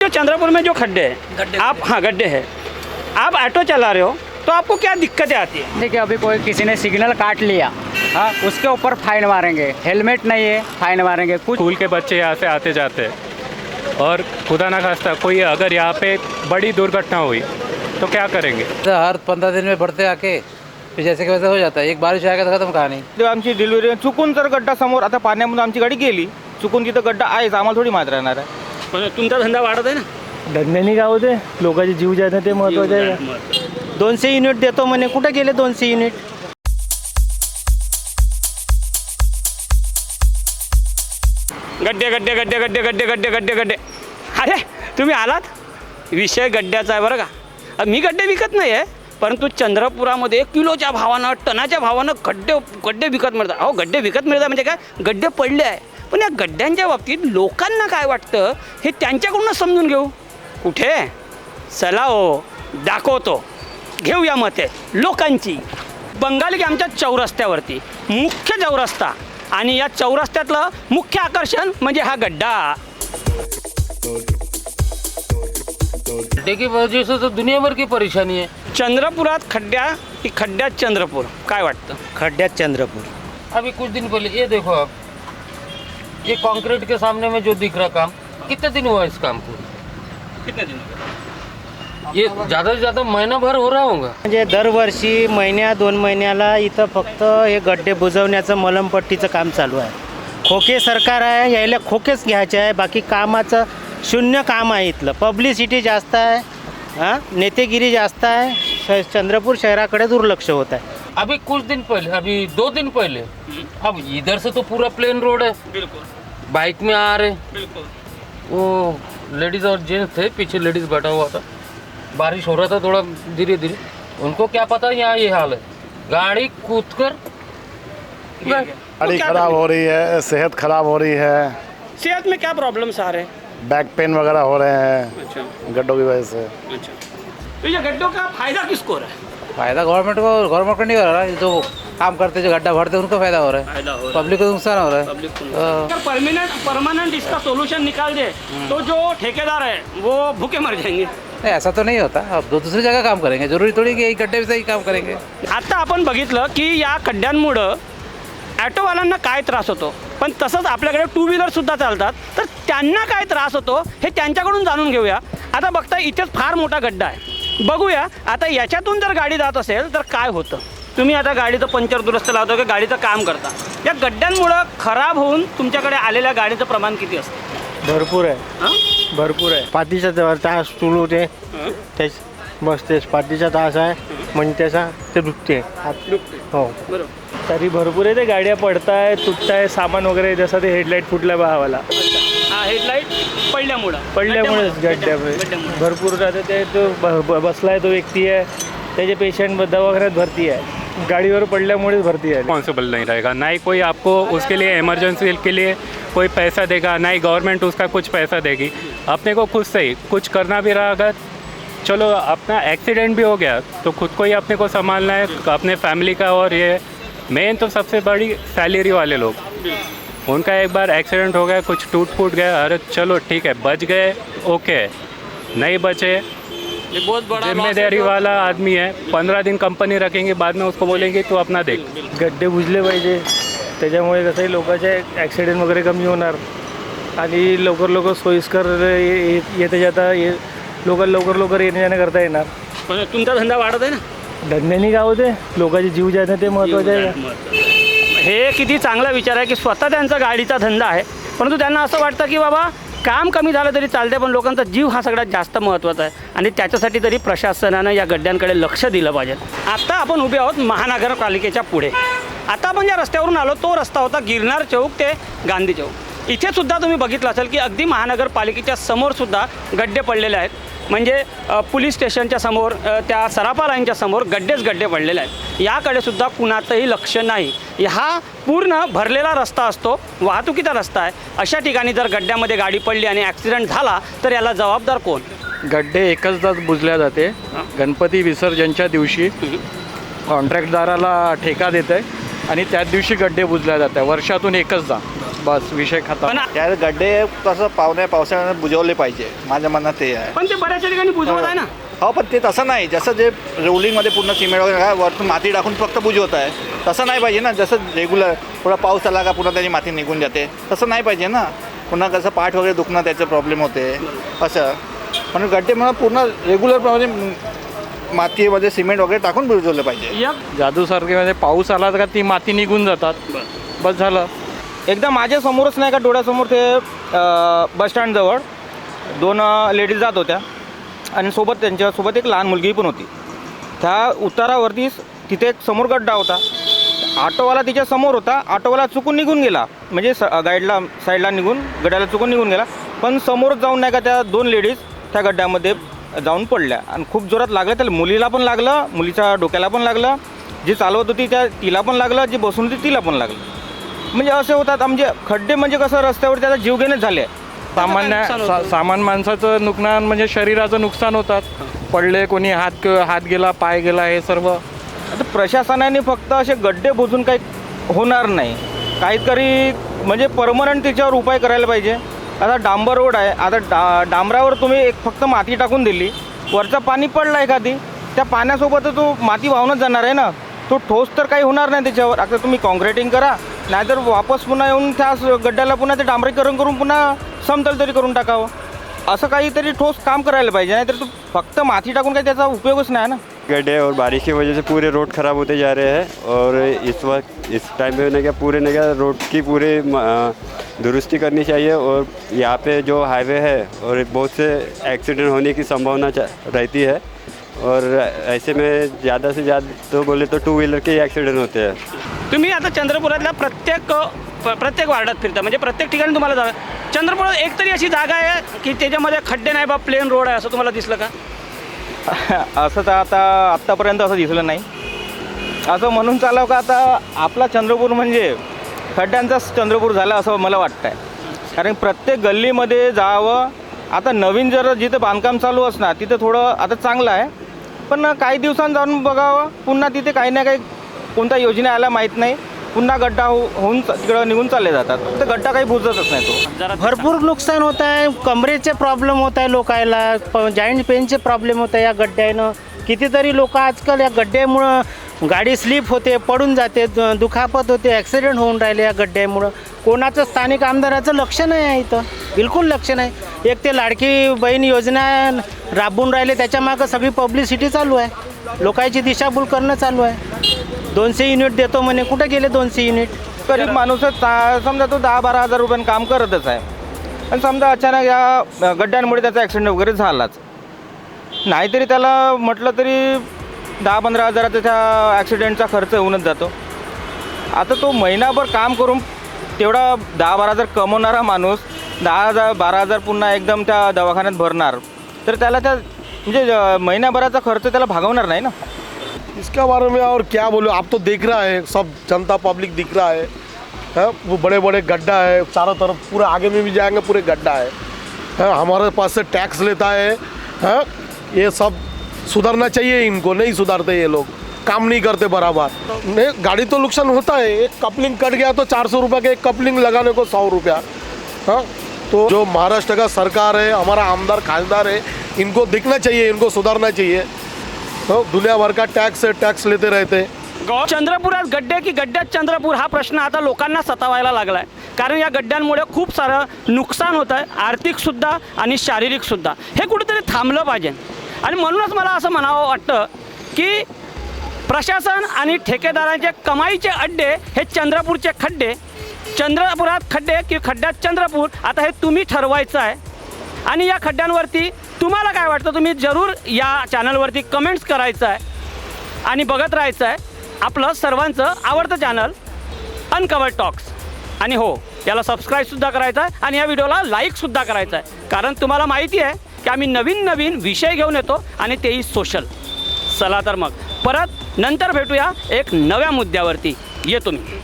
जो चंद्रपुर में जो खड्डे हैं आप हाँ गड्ढे हैं। आप ऑटो चला रहे हो तो आपको क्या दिक्कतें आती है? देखिए अभी कोई किसी ने सिग्नल काट लिया हाँ उसके ऊपर फाइन मारेंगे। हेलमेट नहीं है फाइन मारेंगे। कुछ स्कूल के बच्चे यहाँ से आते जाते हैं। और खुदा ना खास्ता कोई अगर यहाँ पे बड़ी दुर्घटना हुई तो क्या करेंगे? तो हर पंद्रह दिन में बढ़ते आके फिर जैसे कि वैसे हो जाता है। एक बारिश आएगा तो खत्म कहानी। तेव्हा आमची डिलिव्हरी चुकून जर गड्डा समोर आता पाण्यामधून आमची गाडी गेली चुकून तिथं गड्डा आहेच आम्हाला थोडी माहित राहणार आहे. पण तुमचा धंदा वाढत आहे ना? धंद्यानी काय होते. लोकांचे जीव जात ते महत्त्वाचे आहे. दोनशे युनिट देतो म्हणे. कुठे गेले दोनशे युनिट? गड्डे गड्डे गड्डे गड्डे गड्डे गड्डे गड्डे गड्डे. अरे तुम्ही आलात? विषय गड्ड्याचा आहे बरं का. अ, मी गड्डे विकत नाही आहे परंतु चंद्रपुरामध्ये किलोच्या भावानं टनाच्या भावानं गड्डे गड्डे विकत मिळतात. अहो गड्डे विकत मिळतात म्हणजे काय? गड्डे पडले आहे. पण या गड्ड्यांच्या बाबतीत लोकांना काय वाटतं हे त्यांच्याकडूनच समजून घेऊ. कुठे? चला हो दाखवतो. घेऊया मते. लोकांची. बंगाली की आमच्या चौरस्त्यावरती. मुख्य चौरस्ता. आणि या चौरस्त्यातलं मुख्य आकर्षण म्हणजे हा गड्डा. गड्ढे की वजह से तो दुनिया भर की परेशानी है। चंद्रपुरात खड्ड्या की खड्ड्यात चंद्रपूर. काय वाटतं? खड्ड्यात चंद्रपूर. अभी कुछ दिन पहले ये देखो आप। ये कंक्रीट के सामने में जो दिख रहा काम कितने दिन हुआ इस काम को? कितने दिन ये ज़्यादा से ज़्यादा महीना भर हो रहा होगा? म्हणजे दरवर्षी महिन्या दोन महिन्याला इथं फक्त हे गड्डे बुजवण्याचं मलमपट्टीचं काम चालू आहे. खोके सरकार आहे यायला खोकेच घ्यायचे आहे. बाकी कामाचं शून्य काम आहे इथलं. पब्लिसिटी जास्त आहे हां? नेतेगिरी जास्त आहे. श- चंद्रपूर शहराकडे दुर्लक्ष होत आहे. अभी कुछ दिन पहले अभी दो दिन पहले। अब इधर से तो पूरा प्लेन रोड है। बिल्कुल। बाइक में आ रहे। बिल्कुल। वो लेडीज़ और जेंट्स थे पीछे लेडीज़ बैठा हुआ था। बारिश हो रहा था थोड़ा धीरे धीरे। उनको क्या पता यहाँ ये हाल है। गाड़ी कूद कर गाड़ी खराब हो रही है सेहत खराब हो रही है। सेहत में क्या प्रॉब्लम्स आ रहे? हैं बैक पेन वगैरह हो रहे हैं अच्छा। गड्ढों की वजह से। अच्छा। तो ये गड्ढों का फ़ायदा किसको रहा है? फायदा गवर्नमेंट को गवर्नमेंट को नहीं हो रहा है। जो काम करते जो गड्ढा भरते उनको फायदा हो रहा है। फायदा हो रहा है। पब्लिक को नुकसान हो रहा है। पब्लिक को। अगर परमानेंट परमानेंट इसका सोल्यूशन निकाल दे तो जो ठेकेदार है वो भूखे मर जाएंगे। नहीं ऐसा तो नहीं होता। अब दो दूसरी जगह काम करेंगे। जरूरी थोड़ी कि एक गड्ढे से ही काम करेंगे। आता आपण बघितलं की या खड्ड्यांमुळं ॲटोवाल्यांना काय त्रास होतो? पण तसंच आपल्याकडे टू व्हीलरसुद्धा चालतात. तर त्यांना काय त्रास होतो हे त्यांच्याकडून जाणून घेऊया. आता बघता इथेच फार मोठा गड्डा आहे. बघूया. आता याच्यातून जर गाडी जात असेल तर काय होतं? तुम्ही आता गाडीचं पंचर दुरुस्त लावतो की गाडीचं काम करता. या गड्ड्यांमुळं खराब होऊन तुमच्याकडे आलेल्या गाडीचं प्रमाण किती असतं? भरपूर आहे. हां? भरपूर आहे. पाठीचा जवळ तास सुरू होते. त्याच बसतेस पाठीचा तास आहे. म्हणजे त्याचा ते दुखते. हो. बरोबर. तरी भरपूर आहे ते गाड्या पडताय तुटताय सामान वगैरे जसं ते हेडलाईट फुटला भावाला हा हेडलाईट पडल्यामुळं. पडल्यामुळेच गड्ड्यामुळे भरपूर आता ते तो ब- ब- बसलाय तो व्यक्ती आहे. त्याचे पेशंट दवाखान्यात भरती आहे. गाडीवर पडल्यामुळेच भरती आहे. रिस्पॉन्सिबल नहीं रहेगा। ना ही कोई आपको उसके लिए इमरजेंसी के लिए कोई पैसा देगा ना ही गवर्नमेंट उसका कुछ पैसा देगी। अपने को खुद से ही कुछ करना भी रहा अगर चलो अपना एक्सीडेंट भी हो गया तो खुद को ही अपने को संभालना है अपने फैमिली का और ये मेन तो सबसे बड़ी सैलरी वाले लोग। उनका एक बार एक्सीडेंट हो गया कुछ टूट फूट गया अरे चलो ठीक है बच गए ओके नहीं बचे। ये बहुत बड़ा जिम्मेदारी वाला आदमी है पंद्रह दिन कंपनी रखेंगे बाद में उसको बोलेंगे तू अपना देख। गड्डे बुजले पाहिजे त्याच्यामुळे कसंही लोकांचे ॲक्सिडेंट वगैरे कमी होणार. आणि लवकर लवकर सोयीस्कर येता जाता ये लोक लवकर लवकर येण्या जाणं करता येणार. पण तुमचा धंदा वाढत आहे ना? धंद्यानी काय होते लोकांचे जीव जाणं ते महत्त्वाचे आहे. हे किती चांगला विचार आहे की स्वतः त्यांचा गाडीचा धंदा आहे. परंतु त्यांना असं वाटतं की बाबा काम कमी झालं तरी चालते पण लोकांचा जीव हा सगळ्यात जास्त महत्त्वाचा आहे. आणि त्याच्यासाठी तरी प्रशासनानं या गड्ड्यांकडे लक्ष दिलं पाहिजे. आता आपण उभे आहोत महानगरपालिकेच्या पुढे. आता आपण ज्या रस्त्यावरून आलो तो रस्ता होता गिरनार चौक ते गांधी चौक. इथे सुद्धा तुम्ही बघितलं असेल की अगदी महानगरपालिकेच्या समोर सुद्धा गड्डे पडलेले आहेत. म्हणजे पोलीस स्टेशनच्या समोर त्या सराफा लाईनच्या समोर गड्डेच गड्डे पडलेले आहेत. याकडे सुद्धा कुणाचंही लक्ष नाही. हा पूर्ण भरलेला रस्ता असतो वाहतुकीचा रस्ता आहे. अशा ठिकाणी जर गड्ड्यामध्ये गाडी पडली आणि ॲक्सिडेंट झाला तर याला जबाबदार कोण? गड्डे एकचदाच बुजल्या जाते. गणपती विसर्जनच्या दिवशी कॉन्ट्रॅक्टदाराला ठेका देत आहे आणि त्याच दिवशी गड्डे बुजल्या जात आहे वर्षातून एकचदा. बस विषय खतम. पण त्या गड्डे कसं पावण्या पावसाळ्यानं बुजवले पाहिजे. माझ्या मनात ते आहे. पण ते बऱ्याचशा ठिकाणी बुजवत आहे ना. हो पण ते तसं नाही. जसं जे रोलिंगमध्ये पूर्ण सिमेंट वगैरे आहे, वरतून माती टाकून फक्त बुजवत आहे. तसं नाही पाहिजे ना. जसं रेग्युलर थोडा पाऊस आला का पुन्हा त्याची माती निघून जाते. तसं नाही पाहिजे ना. पुन्हा कसं पाठ वगैरे दुखणं त्याचे प्रॉब्लेम होते. असं. म्हणून गड्डे मला पूर्ण रेग्युलरप्रमाणे मातीमध्ये सिमेंट वगैरे टाकून बुजवलं पाहिजे. एक जादूसारखे पाऊस आला का ती माती निघून जातात. बस झालं. एकदा माझ्यासमोरच नाही का डोळ्यासमोर ते बस स्टँडजवळ दोन लेडीज जात होत्या. आणि सोबत त्यांच्यासोबत एक लहान मुलगी पण होती. त्या उतारावरतीच तिथे एक समोर गड्डा होता. ऑटोवाला तिच्या समोर होता. ऑटोवाला चुकून निघून गेला. म्हणजे स गाईडला साईडला निघून गड्ड्याला चुकून निघून गेला. पण समोरच जाऊन नाही का त्या दोन लेडीज त्या गड्ड्यामध्ये जाऊन पडल्या. आणि खूप जोरात लागलं. त्याला मुलीला पण लागलं मुलीच्या डोक्याला पण लागलं. जी चालवत होती त्या तिला पण लागलं. जी बसून होती तिला पण लागलं. म्हणजे असे होतात. म्हणजे खड्डे म्हणजे कसं रस्त्यावर त्याचा जीव घेणेच झाले. सामान्य सा-? सामान्य माणसाचं नुकसान म्हणजे शरीराचं नुकसान होतात. पडले कोणी हात हात गेला पाय गेला हे सर्व. आता प्रशासनाने फक्त असे गड्डे बुजून काही होणार नाही. काहीतरी म्हणजे परमनंट त्याच्यावर उपाय करायला पाहिजे. आता डांबर रोड आहे. आता डा डांबरावर तुम्ही एक फक्त माती टाकून दिली. वरचं पाणी पडलं एखादी. त्या पाण्यासोबत तो माती वाहूनच जाणार आहे ना? तो ठोस तर काही होणार नाही त्याच्यावर. आता तुम्ही कॉन्क्रिटिंग करा. नाहीतर वापस पुन्हा येऊन त्या गड्ड्याला पुन्हा ते डांबरीकरण करून पुन्हा समतल तरी करून टाकावं. असं काहीतरी ठोस काम करायला पाहिजे, नाहीतर तो फक्त माती टाकून काही त्याचा उपयोगच नाही ना? गड्ढे और बारिश की वजह से पूरे रोड खराब होते जा रहे हैं और इस वक्त, इस टाइम पे ने क्या, पूरे ना क्या रोड की पूरे दुरुस्ती करनी चाहिए और यहाँ पे जो हाईवे है और बहुत से एक्सीडेंट होने की संभावना रहती है। और ऐसे में ज़्यादा से ज़्यादा तो बोले तो टू व्हीलर के ही एक्सीडेंट होते हैं। तुम्ही आता चंद्रपुरातल्या प्रत्येक प्रत्येक वार्डात फिरता म्हणजे प्रत्येक ठिकाणी तुम्हाला जा चंद्रपुरात एक तरी अशी जागा आहे की त्याच्यामध्ये खड्डे नाही बा प्लेन रोड आहे असं तुम्हाला दिसलं का? असं तर आता आत्तापर्यंत असं दिसलं नाही. असं म्हणून चालावं का आता आपला चंद्रपूर म्हणजे खड्ड्यांचाच चंद्रपूर झाला असं मला वाटतं आहे कारण प्रत्येक गल्लीमध्ये जावं आता नवीन जर जिथं बांधकाम चालू असणार तिथं थोडं आता चांगलं आहे. पण काही दिवसांनी जाऊन बघावं पुन्हा तिथे काही ना काही कोणत्या योजना आल्या माहीत नाही. पुन्हा गड्डा हो होऊन च- तिकडं निघून चालले जातात. तर गड्डा काही बुजतच नाही तो. जरा भरपूर नुकसान होत आहे. कमरेचे प्रॉब्लेम होत आहे लोकायला. जॉईंट पेनचे प्रॉब्लेम होत आहे या गड्ड्यानं. कितीतरी लोक आजकाल या गड्ड्यामुळं गाडी स्लिप होते पडून जाते द- दुखापत होते ॲक्सिडेंट होऊन राहिले या गड्ड्यामुळं. कोणाचं स्थानिक आमदाराचं लक्ष नाही आहे इथं. बिलकुल लक्ष नाही. एक ते लाडकी बहीण योजना राबवून राहिले त्याच्या मागं सगळी पब्लिसिटी चालू आहे. लोकांची दिशाभूल करणं चालू आहे. दोनशे युनिट देतो म्हणे. कुठे गेले दोनशे युनिट? गरीब माणूस ता- समजा तो दहा बारा हजार रुपयानं काम करतच आहे. पण समजा अचानक या गड्ड्यांमुळे त्याचा ॲक्सिडेंट वगैरे झालाच. नाहीतरी त्याला म्हटलं तरी दहा पंधरा हजाराचा त्या ॲक्सिडेंटचा खर्च होऊनच जातो. आता तो महिनाभर काम करून तेवढा दहा बारा हजार कमवणारा माणूस दहा हजार बारा हजार पुन्हा एकदम त्या दवाखान्यात भरणार. तर त्याला त्या म्हणजे महिन्याभराचा महिनाभराचा खर्च त्याला भागवणार नाही ना? इसके बारे में और क्या बोलो? आप तो देख रहा है सब जनता पब्लिक दिख रहा है। हाँ, वो बड़े बड़े गड्ढा है चारों तरफ़ पूरे आगे में भी जाएँगे पूरे गड्ढा है। हाँ, हमारे पास से टैक्स लेता है। हाँ, ये सब सुधरना चाहिए इनको नहीं सुधरते ये लोग। काम नहीं करते बराबर। नहीं गाड़ी तो नुकसान होता है। एक कपलिंग कट गया तो चार सौ रुपये का एक कपलिंग लगाने को सौ रुपया। हाँ तो जो महाराष्ट्र का सरकार है हमारा आमदार खासदार है इनको दिखना चाहिए इनको सुधारना चाहिए। हो, तो दुनिया भर का टैक्स है टैक्स लेते रहते. चंद्रपुरात गड्डे की गड्ड्यात चंद्रपूर हा प्रश्न आता लोकांना सतावायला लागला आहे कारण या गड्ड्यांमुळे खूप सारं नुकसान होत आहे आर्थिकसुद्धा आणि शारीरिकसुद्धा हे कुठेतरी थांबलं पाहिजे. आणि म्हणूनच मला असं म्हणावं वाटतं की प्रशासन आणि ठेकेदारांचे कमाईचे अड्डे हे चंद्रपूरचे खड्डे चंद्रपुरात खड्डे की खड्ड्यात चंद्रपूर आता हे तुम्ही ठरवायचं आहे. आणि या खड्ड्यांवरती तुम्हाला काय वाटतं? तुम्ही जरूर या चॅनलवरती कमेंट्स करायचं आहे आणि बघत राहायचं आहे आपलं सर्वांचं आवडतं चॅनल अनकवर टॉक्स आणि हो याला सबस्क्राईबसुद्धा करायचं आहे आणि या व्हिडिओला लाईकसुद्धा करायचं आहे कारण तुम्हाला माहिती आहे की आम्ही नवीन नवीन विषय घेऊन येतो आणि तेही सोशल चला तर मग परत नंतर भेटूया एक नव्या मुद्द्यावरती. येतो मी